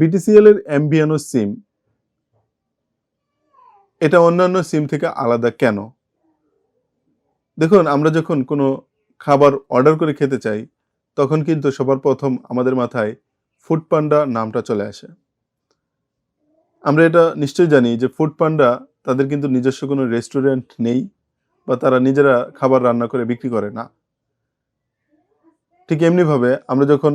BTCL এর এমবিএনও সিম এটা অন্যান্য সিম থেকে আলাদা কেন? দেখুন, আমরা যখন কোনো খাবার অর্ডার করে খেতে চাই, তখন কিন্তু সবার প্রথম আমাদের মাথায় ফুড পান্ডা নামটা চলে আসে। আমরা এটা নিশ্চয়ই জানি যে ফুড পান্ডা তাদের কিন্তু নিজস্ব কোনো রেস্টুরেন্ট নেই বা তারা নিজেরা খাবার রান্না করে বিক্রি করে না। ঠিক এমনিভাবে আমরা যখন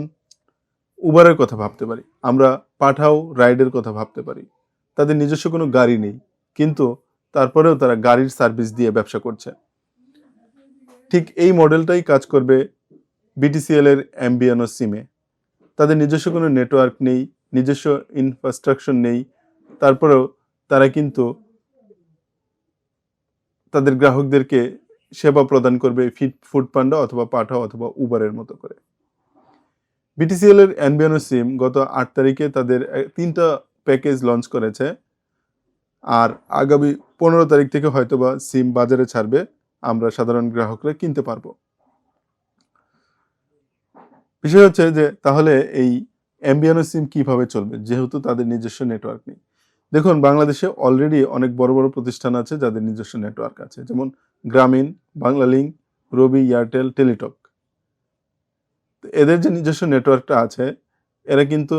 উবারের কথা ভাবতে পারি। আমরা পাঠাও, রাইডের কথা ভাবতে পারি। তাদের নিজস্ব কোনো গাড়ি নেই, কিন্তু তারপরেও তারা গাড়ির সার্ভিস দিয়ে ব্যবসা করছে। ঠিক এই মডেলটাই কাজ করবে বিটিসিএল এর অ্যাম্বিয়ানো সিমে তাদের নিজস্ব কোনো নেটওয়ার্ক নেই, নিজস্ব ইনফ্রাস্ট্রাকচার নেই। তারপরেও তারা কিন্তু তাদের গ্রাহকদেরকে সেবা প্রদান করবে, ফিট ফুড পান্ডা অথবা পাঠাও অথবা উবারের মতো করে। বিটিসিএল এর অ্যানবিয়ানো সিম গত আট তারিখে তাদের তিনটা প্যাকেজ লঞ্চ করেছে। আর আগামী পনেরো তারিখ থেকে হয়তোবা সিম বাজারে ছাড়বে, আমরা সাধারণ গ্রাহকরা কিনতে পারব। বিষয় হচ্ছে যে, তাহলে এই অ্যাম্বিয়ানো সিম কীভাবে চলবে? যেহেতু তাদের নিজস্ব নেটওয়ার্ক নেই। দেখুন, বাংলাদেশে অলরেডি অনেক বড় বড় প্রতিষ্ঠান আছে যাদের নিজস্ব নেটওয়ার্ক আছে। যেমন গ্রামীণ বাংলালিংক রবি এয়ারটেল টেলিটক এদের যে নিজস্ব নেটওয়ার্কটা আছে, এরা কিন্তু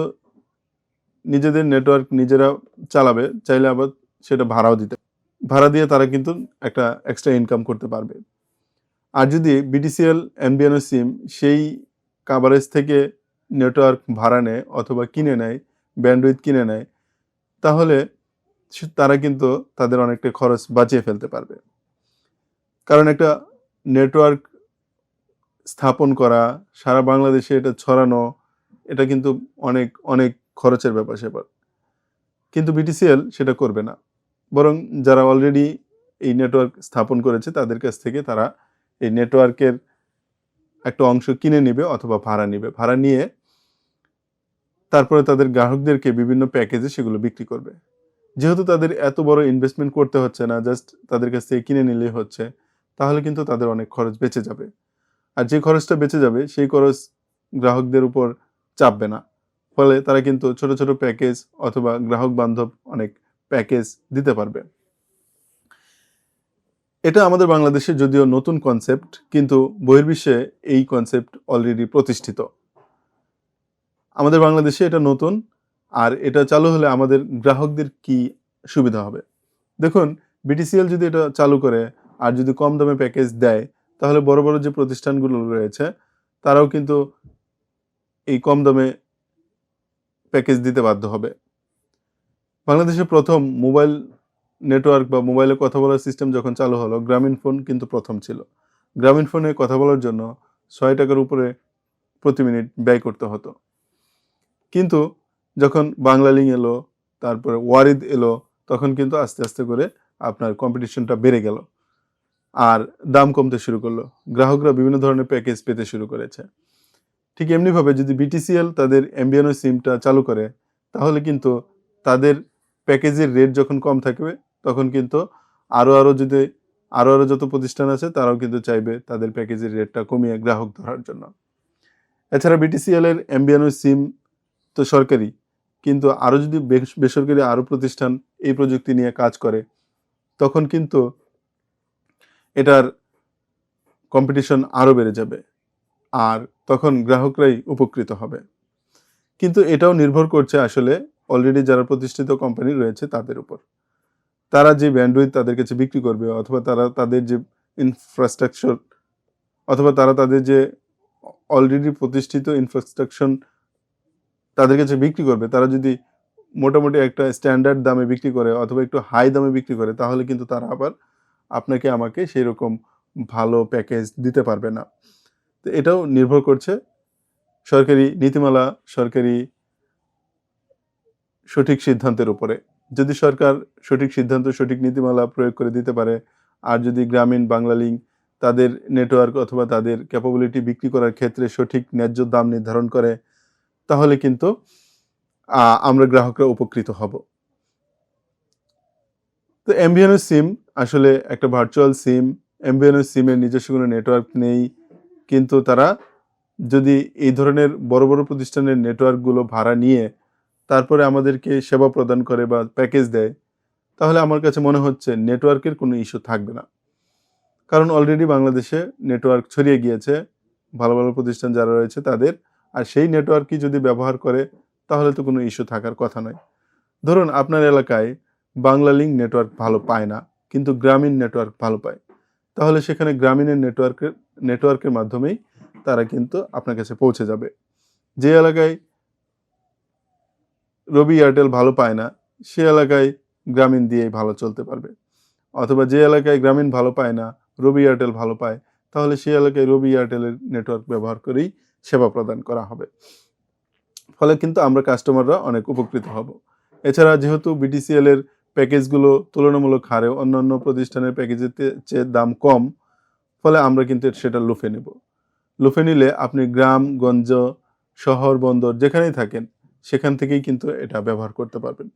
নিজেদের নেটওয়ার্ক নিজেরা চালাবে, চাইলে আবার সেটা ভাড়াও দিতে ভাড়া দিয়ে তারা কিন্তু একটা এক্সট্রা ইনকাম করতে পারবে। আর যদি বিটিসিএল এনবিএনও সিম সেই কাভারেজ থেকে নেটওয়ার্ক ভাড়া নেয় অথবা কিনে নেয় ব্যান্ডউইথ কিনে নেয়, তাহলে তারা কিন্তু তাদের অনেকটা খরচ বাঁচিয়ে ফেলতে পারবে। কারণ একটা নেটওয়ার্ক স্থাপন করা, সারা বাংলাদেশে এটা ছড়ানো, এটা কিন্তু অনেক অনেক খরচের ব্যাপার সেবার কিন্তু বিটিসিএল সেটা করবে না। বরং যারা অলরেডি এই নেটওয়ার্ক স্থাপন করেছে, তাদের কাছ থেকে তারা এই নেটওয়ার্কের একটা অংশ কিনে নেবে অথবা ভাড়া নেবে। ভাড়া নিয়ে তারপরে তাদের গ্রাহকদেরকে বিভিন্ন প্যাকেজে সেগুলো বিক্রি করবে। যেহেতু তাদের এত বড় ইনভেস্টমেন্ট করতে হচ্ছে না জাস্ট তাদের কাছ থেকে কিনে নিলেই হচ্ছে, তাহলে কিন্তু তাদের অনেক খরচ বেঁচে যাবে। আর যে খরচটা বেঁচে যাবে, সেই খরচ গ্রাহকদের উপর চাপবে না। ফলে তারা কিন্তু ছোট ছোট প্যাকেজ অথবা গ্রাহক বান্ধব অনেক প্যাকেজ দিতে পারবে। এটা আমাদের বাংলাদেশে যদিও নতুন কনসেপ্ট কিন্তু বহির্বিশ্বে এই কনসেপ্ট অলরেডি প্রতিষ্ঠিত। আমাদের বাংলাদেশে এটা নতুন, আর এটা চালু হলে আমাদের গ্রাহকদের কি সুবিধা হবে? দেখুন বিটিসিএল যদি এটা চালু করে, আর যদি কম দামে প্যাকেজ দেয় তাহলে বড় বড় যে প্রতিষ্ঠানগুলো রয়েছে, তারাও কিন্তু এই কম দামে প্যাকেজ দিতে বাধ্য হবে। বাংলাদেশে প্রথম মোবাইল নেটওয়ার্ক বা মোবাইলে কথা বলার সিস্টেম যখন চালু হলো গ্রামীণ ফোন কিন্তু প্রথম ছিল। গ্রামীণ ফোনে কথা বলার জন্য ছয় টাকার উপরে প্রতি মিনিট ব্যয় করতে হতো। কিন্তু যখন বাংলালিং এলো, তারপরে ওয়ারিদ এলো, তখন কিন্তু আস্তে আস্তে করে আপনার কম্পিটিশনটা বেড়ে গেল। আর দাম কমতে শুরু করল। গ্রাহকরা বিভিন্ন ধরনের প্যাকেজ পেতে শুরু করেছে। ঠিক এমনিভাবে যদি বিটিসিএল তাদের এমবিএনও সিমটা চালু করে, তাহলে কিন্তু তাদের প্যাকেজের রেট যখন কম থাকবে, তখন কিন্তু আরও আরও যদি আরও আরও যত প্রতিষ্ঠান আছে, তারাও কিন্তু চাইবে তাদের প্যাকেজের রেটটা কমিয়ে গ্রাহক ধরার জন্য। এছাড়া বিটিসিএল এর এমবিএনও সিম তো সরকারি, কিন্তু আরও যদি বেস- বেসরকারি আরও প্রতিষ্ঠান এই প্রযুক্তি নিয়ে কাজ করে, তখন কিন্তু এটার কম্পিটিশন আরও বেড়ে যাবে আর তখন গ্রাহকরাই উপকৃত হবে। কিন্তু এটাও নির্ভর করছে আসলে অলরেডি যারা প্রতিষ্ঠিত কোম্পানি রয়েছে তাদের উপর। তারা যে ব্যান্ডউইথ তাদের কাছে বিক্রি করবে অথবা তারা তাদের যে ইনফ্রাস্ট্রাকচার অথবা তারা তাদের যে অলরেডি প্রতিষ্ঠিত ইনফ্রাস্ট্রাকচার তাদের কাছে বিক্রি করবে, তারা যদি মোটামুটি একটা স্ট্যান্ডার্ড দামে বিক্রি করে অথবা একটু হাই দামে বিক্রি করে, তাহলে কিন্তু তারা আবার আপনাকে আমাকে সেই রকম ভালো প্যাকেজ দিতে পারবে না। তো এটাও নির্ভর করছে সরকারি নীতিমালা, সরকারি সঠিক সিদ্ধান্তের উপরে। যদি সরকার সঠিক সিদ্ধান্ত, সঠিক নীতিমালা প্রয়োগ করে দিতে পারে, আর যদি গ্রামীণ বাংলালিংক তাদের নেটওয়ার্ক অথবা তাদের ক্যাপাবিলিটি বিক্রি করার ক্ষেত্রে সঠিক ন্যায্য দাম নির্ধারণ করে, তাহলে কিন্তু আমরা গ্রাহকরা উপকৃত হব। তো এমবিএনও সিম আসলে একটা ভার্চুয়াল সিম এমবিএনও সিমের নিজস্ব কোনো নেটওয়ার্ক নেই। কিন্তু তারা যদি এই ধরনের বড় বড় প্রতিষ্ঠানের নেটওয়ার্কগুলো ভাড়া নিয়ে তারপরে আমাদেরকে সেবা প্রদান করে বা প্যাকেজ দেয়, তাহলে আমার কাছে মনে হচ্ছে নেটওয়ার্কের কোনো ইস্যু থাকবে না। কারণ অলরেডি বাংলাদেশে নেটওয়ার্ক ছড়িয়ে গিয়েছে, ভালো ভালো প্রতিষ্ঠান যারা রয়েছে তাদের, আর সেই নেটওয়ার্কই যদি ব্যবহার করে, তাহলে তো কোনো ইস্যু থাকার কথা নয়। ধরুন আপনার এলাকায় বাংলা লিঙ্ক নেটওয়ার্ক ভালো পায় না, কিন্তু গ্রামীণ নেটওয়ার্ক ভালো পায়। তাহলে সেখানে গ্রামীণের নেটওয়ার্কের নেটওয়ার্কের মাধ্যমেই তারা কিন্তু আপনার কাছে পৌঁছে যাবে। যে এলাকায় রবি এয়ারটেল ভালো পায় না, সে এলাকায় গ্রামীণ দিয়েই ভালো চলতে পারবে। অথবা যে এলাকায় গ্রামীণ ভালো পায় না, রবি এয়ারটেল ভালো পায়, তাহলে সেই এলাকায় রবি এয়ারটেলের নেটওয়ার্ক ব্যবহার করেই সেবা প্রদান করা হবে। ফলে কিন্তু আমরা কাস্টমাররা অনেক উপকৃত হব। এছাড়া যেহেতু বিটিসিএল এর প্যাকেজগুলো তুলনামূলক হারে অন্যান্য প্রতিষ্ঠানের প্যাকেজের চেয়ে দাম কম, ফলে আমরা কিন্তু সেটা লুফে নেব। লুফে নিলে আপনি গ্রাম, গঞ্জ, শহর, বন্দর যেখানেই থাকেন, সেখান থেকেই কিন্তু এটা ব্যবহার করতে পারবেন।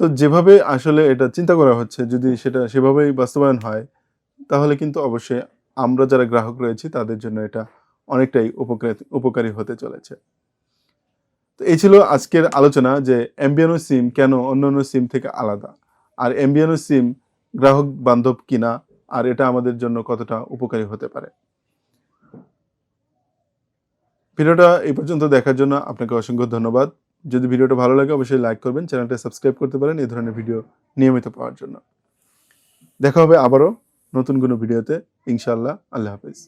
তো যেভাবে আসলে এটা চিন্তা করা হচ্ছে, যদি সেটা সেভাবেই বাস্তবায়ন হয়, তাহলে কিন্তু অবশ্যই আমরা যারা গ্রাহক রয়েছি, তাদের জন্য এটা অনেকটাই উপকারী উপকারী হতে চলেছে। তো এই ছিল আজকের আলোচনা যে এমবিয়ানো সিম কেন অন্যান্য সিম থেকে আলাদা? আর এমবিয়ানো সিম গ্রাহক বান্ধব কিনা? আর এটা আমাদের জন্য কতটা উপকারী হতে পারে? ভিডিওটা এই পর্যন্ত দেখার জন্য আপনাকে অসংখ্য ধন্যবাদ। যদি ভিডিওটা ভালো লাগে, অবশ্যই লাইক করবেন, চ্যানেলটা সাবস্ক্রাইব করতে পারেন এই ধরনের ভিডিও নিয়মিত পাওয়ার জন্য। দেখা হবে আবারও নতুন কোনো ভিডিওতে। ইনশাআল্লাহ, আল্লাহ হাফিজ।